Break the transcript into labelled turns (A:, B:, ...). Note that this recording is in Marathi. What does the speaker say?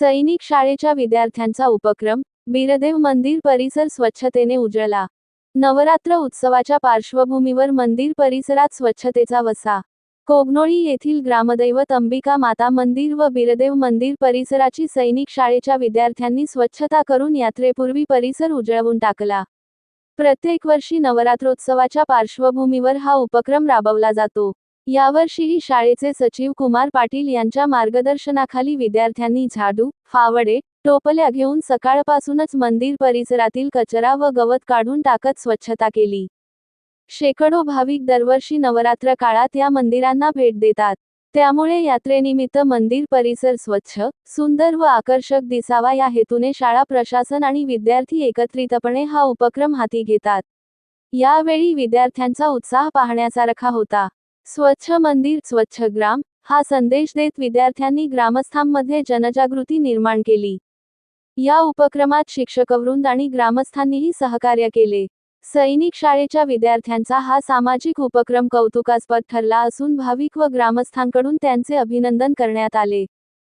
A: सैनिक शाळेच्या विद्यार्थ्यांचा उपक्रम बीरदेव मंदिर परिसर स्वच्छतेने उजळला. नवरात्र उत्सवाच्या पार्श्वभूमीवर मंदिर परिसरात स्वच्छतेचा वसा. कोगनोळी येथील ग्रामदैवत अंबिका माता मंदिर व बीरदेव मंदिर परिसराची सैनिक शाळेच्या विद्यार्थ्यांनी स्वच्छता करून यात्रेपूर्वी परिसर उजळवून टाकला. प्रत्येक वर्षी नवरात्रोत्सवाच्या पार्श्वभूमीवर हा उपक्रम राबवला जातो. यावर्षीही शाळेचे सचिव कुमार पाटील यांच्या मार्गदर्शनाखाली विद्यार्थ्यांनी झाडू फावडे टोपल्या घेऊन सकाळपासूनच मंदिर परिसरातील कचरा व गवत काढून टाकत स्वच्छता केली. शेकडो भाविक दरवर्षी नवरात्र काळात या मंदिरांना भेट देतात. त्यामुळे यात्रेनिमित्त मंदिर परिसर स्वच्छ सुंदर व आकर्षक दिसावा या हेतूने शाळा प्रशासन आणि विद्यार्थी एकत्रितपणे हा उपक्रम हाती घेतात. यावेळी विद्यार्थ्यांचा उत्साह पाहण्यासारखा होता. स्वच्छ मंदिर स्वच्छ ग्राम हा संदेश देत विद्यार्थ्यांनी ग्रामस्थांमध्ये जनजागृती निर्माण केली. या उपक्रमात शिक्षकवृंद आणि ग्रामस्थांनीही सहकार्य केले. सैनिक शाळेच्या विद्यार्थ्यांचा हा सामाजिक उपक्रम कौतुकास्पद ठरला असून भाविक व ग्रामस्थांकडून त्यांचे अभिनंदन करण्यात आले.